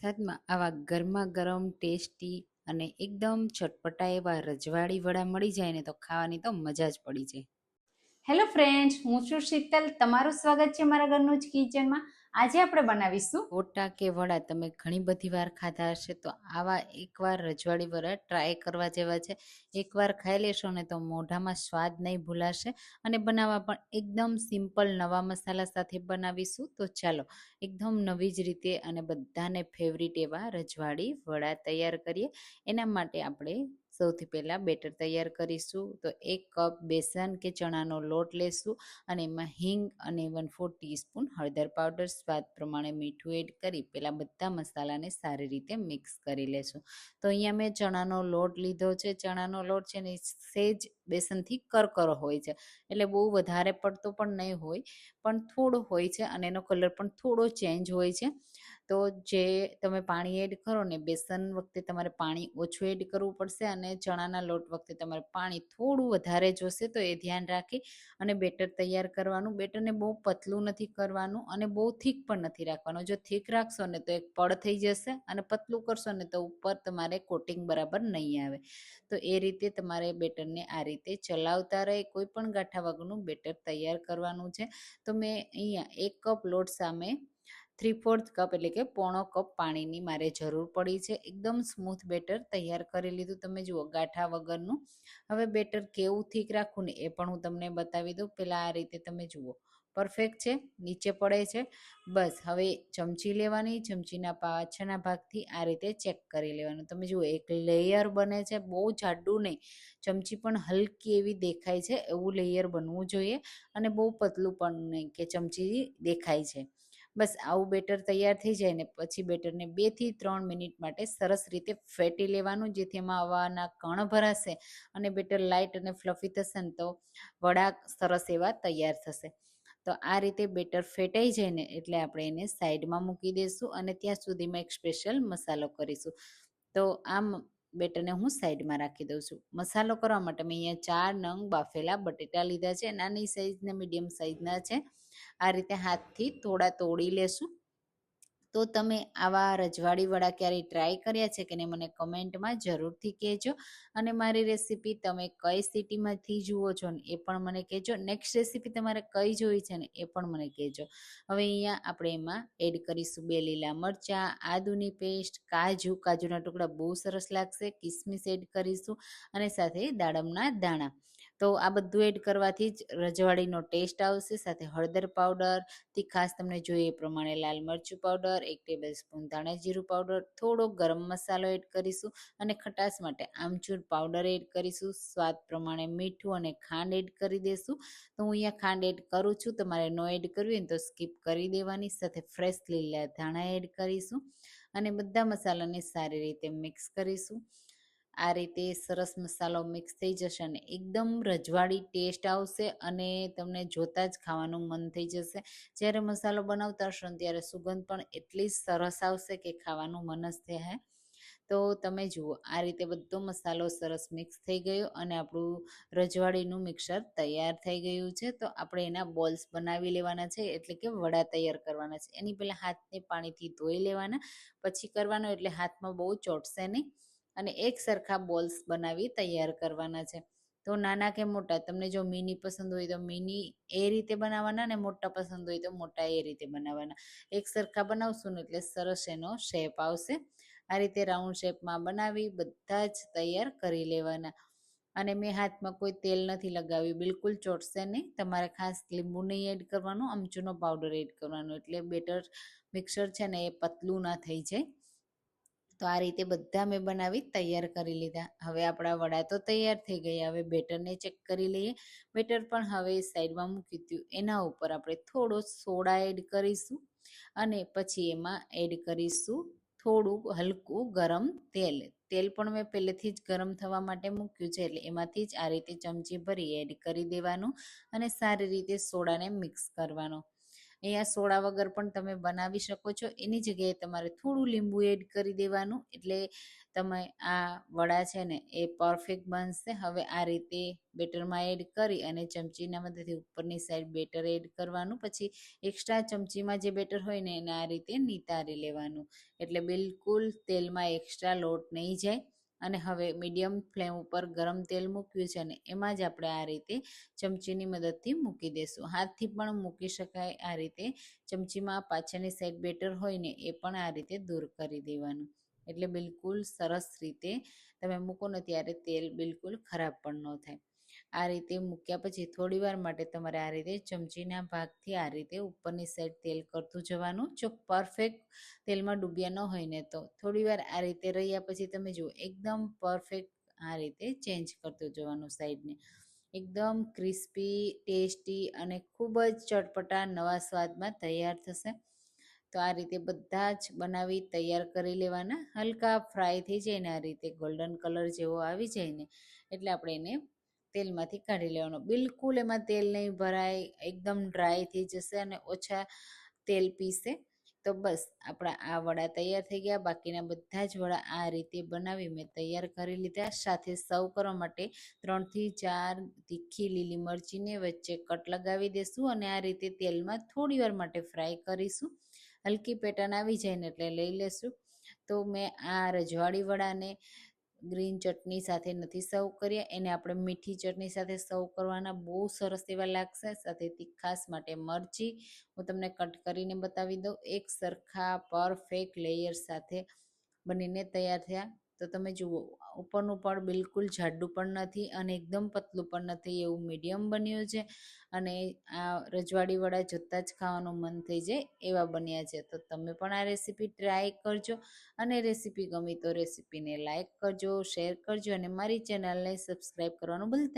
વરસાદમાં આવા ગરમા ગરમ ટેસ્ટી અને એકદમ ચટપટા એવા રજવાડી વડા મળી જાય ને તો ખાવાની તો મજા જ પડી જાય. હેલો ફ્રેન્ડ્સ હું છું શીતલ. તમારું સ્વાગત છે મારા ઘરનું જ કિચનમાં આજે આપણે બનાવીશું ગોટા કે વડા તમે ઘણી બધી વાર ખાધા હશે તો આવા એકવાર રજવાડી વડા ટ્રાય કરવા જેવા છે. એકવાર ખાઈ લેશો ને તો મોઢામાં સ્વાદ નહીં ભૂલાશે અને બનાવવા પણ એકદમ સિમ્પલ નવા મસાલા સાથે બનાવીશું. તો ચાલો એકદમ નવી જ રીતે અને બધાને ફેવરિટ એવા રજવાડી વડા તૈયાર કરીએ. એના માટે આપણે સૌથી પહેલાં બેટર તૈયાર કરીશું. તો એક કપ બેસન કે ચણાનો લોટ લેશું અને એમાં હિંગ અને વન ફોર ટીસ્પૂન હળદર પાવડર સ્વાદ પ્રમાણે મીઠું એડ કરી પહેલાં બધા મસાલાને સારી રીતે મિક્સ કરી લેશું. તો અહીંયા મેં ચણાનો લોટ લીધો છે. ચણાનો લોટ છે ને સેજ બેસનથી કરકરો હોય છે. એટલે બહુ વધારે પડતો પણ નહીં હોય, પણ થોડો હોય છે અને એનો કલર પણ થોડો ચેન્જ હોય છે. તો જે તમે પાણી એડ કરો ને બેસન વખતે તમારે પાણી ઓછું એડ કરવું પડશે અને ચણાના લોટ વખતે તમારે પાણી થોડું વધારે જોશે તો એ ધ્યાન રાખી અને બેટર તૈયાર કરવાનું. બેટરને બહુ પતલું નથી કરવાનું અને બહુ થીક પણ નથી રાખવાનું. જો થીક રાખશો ને તો એક પડ થઈ જશે અને પતલું કરશો ને તો ઉપર તમારે કોટિંગ બરાબર નહીં આવે. તો એ રીતે તમારે બેટરને આ રીતે ચલાવતા રહે. કોઈ પણ ગાંઠા વગરનું બેટર તૈયાર કરવાનું છે. તો મેં અહીંયા એક કપ લોટ સામે થ્રી ફોર્થ કપ એટલે કે પોણો કપ પાણીની મારે જરૂર પડી છે. એકદમ સ્મૂથ બેટર તૈયાર કરી લીધું તમે જુઓ ગાંઠા વગરનું. હવે બેટર કેવું થીક રાખવું ને એ પણ હું તમને બતાવી દઉં. પહેલાં આ રીતે તમે જુઓ. પરફેક્ટ છે, નીચે પડે છે. બસ, હવે ચમચી લેવાની, ચમચીના પાછળના ભાગથી આ રીતે ચેક કરી લેવાનું. તમે જુઓ, એક લેયર બને છે, બહુ જાડું નહીં. ચમચી પણ હલકી એવી દેખાય છે, એવું લેયર બનવું જોઈએ. અને બહુ પતલું પણ નહીં કે ચમચી દેખાય છે. બસ આવું બેટર તૈયાર થઈ જાય ને પછી બેટરને બેથી ત્રણ મિનિટ માટે સરસ રીતે ફેટી લેવાનું, જેથી એમાં હવાના કણ ભરાશે અને બેટર લાઇટ અને ફ્લફી થશે ને તો વડા સરસ એવા તૈયાર થશે. તો આ રીતે બેટર ફેટાઈ જાય ને એટલે આપણે એને સાઈડમાં મૂકી દઈશું અને ત્યાં સુધીમાં એક સ્પેશિયલ મસાલો કરીશું. તો આમ બેટરને હું સાઈડમાં રાખી દઉં છું. મસાલો કરવા માટે મેં અહીંયા ચાર નંગ બાફેલા બટેટા લીધા છે, નાની સાઈઝના, મીડિયમ સાઈઝના છે. આ રીતે હાથથી થોડા તોડી લેશું. તો તમે આવા રજવાડી વડા ક્યારેય ટ્રાય કર્યા છે કે નહીં મને કમેન્ટમાં જરૂરથી કહેજો. અને મારી રેસીપી તમે કઈ સિટીમાંથી જુઓ છો ને એ પણ મને કહેજો. નેક્સ્ટ રેસીપી તમારે કઈ જોઈ છે ને એ પણ મને કહેજો. હવે અહીંયા આપણે એમાં એડ કરીશું બે લીલા મરચાં, આદુની પેસ્ટ કાજુ. કાજુના ટુકડા બહુ સરસ લાગશે. કિસમિસ એડ કરીશું અને સાથે દાડમના દાણા. તો આ બધું એડ કરવાથી જ રજવાડીનો ટેસ્ટ આવશે. સાથે હળદર પાવડર તીખાસ તમને જોઈએ એ પ્રમાણે લાલ મરચું પાવડર એક ટેબલ સ્પૂન ધાણા જીરું પાવડર થોડો ગરમ મસાલો એડ કરીશું અને ખટાશ માટે આમચૂર પાવડર એડ કરીશું. સ્વાદ પ્રમાણે મીઠું અને ખાંડ એડ કરી દઈશું તો હું અહીંયા ખાંડ એડ કરું છું. તમારે નો એડ કરવી હોય તો સ્કીપ કરી દેવાની. સાથે ફ્રેશ લીલા ધાણા એડ કરીશું અને બધા મસાલાને સારી રીતે મિક્સ કરીશું. આ રીતે સરસ મસાલો મિક્સ થઈ જશે અને એકદમ રજવાડી ટેસ્ટ આવશે અને તમને જોતાં જ ખાવાનું મન થઈ જશે. જ્યારે મસાલો બનાવતા હશો ત્યારે સુગંધ પણ એટલી સરસ આવશે કે ખાવાનું મન જ થાય તો તમે જુઓ, આ રીતે બધો મસાલો સરસ મિક્સ થઈ ગયો અને આપણું રજવાડીનું મિક્સર તૈયાર થઈ ગયું છે. તો આપણે એના બોલ્સ બનાવી લેવાના છે, એટલે કે વડા તૈયાર કરવાના છે. એની પહેલાં હાથને પાણીથી ધોઈ લેવાના. પછી કરવાનો એટલે હાથમાં બહુ ચોટશે નહીં. અને એક સરખા બોલ્સ બનાવી તૈયાર કરવાના છે. તો નાના કે મોટા, તમને જો મિની પસંદ હોય તો મિની એ રીતે બનાવવાના ને મોટા પસંદ હોય તો મોટા એ રીતે બનાવવાના. એક સરખા બનાવશું ને એટલે સરસ એનો શેપ આવશે. આ રીતે રાઉન્ડ શેપમાં બનાવી બધા જ તૈયાર કરી લેવાના. અને મેં હાથમાં કોઈ તેલ નથી લગાવ્યું, બિલકુલ ચોટશે નહીં. તમારે ખાસ લીંબુ નહીં એડ કરવાનું અમચૂનો પાવડર એડ કરવાનો. એટલે બેટર મિક્સર છે ને એ પતલું ના થઈ જાય. તો આ રીતે બધા મેં બનાવી તૈયાર કરી લીધા. હવે આપણા વડા તો તૈયાર થઈ ગયા. હવે બેટરને ચેક કરી લઈએ. બેટર પણ હવે સાઈડમાં મૂકી દીધું. એના ઉપર આપણે થોડો સોડા એડ કરીશું અને પછી એમાં એડ કરીશું થોડું હલકું ગરમ તેલ. તેલ પણ મેં પહેલેથી જ ગરમ થવા માટે મૂક્યું છે એટલે એમાંથી જ આ રીતે ચમચી ભરી એડ કરી દેવાનું અને સારી રીતે સોડાને મિક્સ કરવાનો. અહીંયા સોડા વગર પણ તમે બનાવી શકો છો. એની જગ્યાએ તમારે થોડું લીંબુ એડ કરી દેવાનું. એટલે તમે આ વડા છે ને, એ પરફેક્ટ બનશે. હવે આ રીતે બેટરમાં એડ કરી અને ચમચીના મદદથી ઉપરની સાઈડ બેટર એડ કરવાનું. પછી એક્સ્ટ્રા ચમચીમાં જે બેટર હોય ને, એને આ રીતે નિતારી લેવાનું. એટલે બિલકુલ તેલમાં એક્સ્ટ્રા લોટ નહીં જાય. અને હવે મીડિયમ ફ્લેમ ઉપર ગરમ તેલ મૂક્યું છે અને એમાં જ આપણે આ રીતે ચમચીની મદદથી મૂકી દઈશું હાથથી પણ મૂકી શકાય આ રીતે. ચમચીમાં પાછળની સાઈડ બેટર હોય ને એ પણ આ રીતે દૂર કરી દેવાનું. એટલે બિલકુલ સરસ રીતે તમે મૂકો ને ત્યારે તેલ બિલકુલ ખરાબ પણ ન થાય. આ રીતે મૂક્યા પછી થોડી વાર માટે તમારે આ રીતે ચમચીના ભાગથી આ રીતે ઉપરની સાઈડ તેલ કરતું જવાનું. જો પરફેક્ટ તેલમાં ડૂબ્યા ન હોય ને તો થોડી વાર આ રીતે રહ્યા પછી તમે જુઓ, એકદમ પરફેક્ટ આ રીતે ચેન્જ કરતું જવાનું સાઈડને એકદમ ક્રિસ્પી ટેસ્ટી અને ખૂબ જ ચટપટા નવા સ્વાદમાં તૈયાર થશે. તો આ રીતે બધા જ બનાવી તૈયાર કરી લેવાના. હલકા ફ્રાય થઈ જાય ને આ રીતે ગોલ્ડન કલર જેવો આવી જાય ને, એટલે આપણે એને તેલમાંથી કાઢી લેવાનો. બિલકુલ એમાં તેલ નહીં ભરાય, એકદમ ડ્રાય થઈ જશે અને ઓછા તેલ પીશે તો બસ, આપણા આ વડા તૈયાર થઈ ગયા. બાકીના બધા જ વડા આ રીતે બનાવી મેં તૈયાર કરી લીધા. સાથે સર્વ કરવા માટે ત્રણથી ચાર તીખી લીલી મરચીને વચ્ચે કટ લગાવી દેશું અને આ રીતે તેલમાં થોડી વાર માટે ફ્રાય કરીશું. હલકી પેટર્ન આવી જાય ને એટલે લઈ લેશું. તો મેં આ રજવાડી વડાને ગ્રીન ચટણી સાથે નથી સર્વ કર્યા. એને આપણે મીઠી ચટણી સાથે સર્વ કરવાના. બહુ સરસ એવા લાગશે. સાથે તીખાસ માટે મરચી. હું તમને કટ કરીને બતાવી દઉં. એક સરખા પરફેક્ટ લેયર સાથે બનીને તૈયાર થયા. તો તમે જુઓ, ઉપરનું પડ બિલકુલ જાડું પણ નથી અને એકદમ પતલું પણ નથી, એવું મીડિયમ બન્યું છે. અને આ રજવાડી વડા જોતાં જ ખાવાનું મન થઈ જાય એવા બન્યા છે. તો તમે પણ આ રેસીપી ટ્રાય કરજો અને રેસીપી ગમી તો રેસીપીને લાઇક કરજો, શેર કરજો અને મારી ચેનલને સબસ્ક્રાઈબ કરવાનું ભૂલતા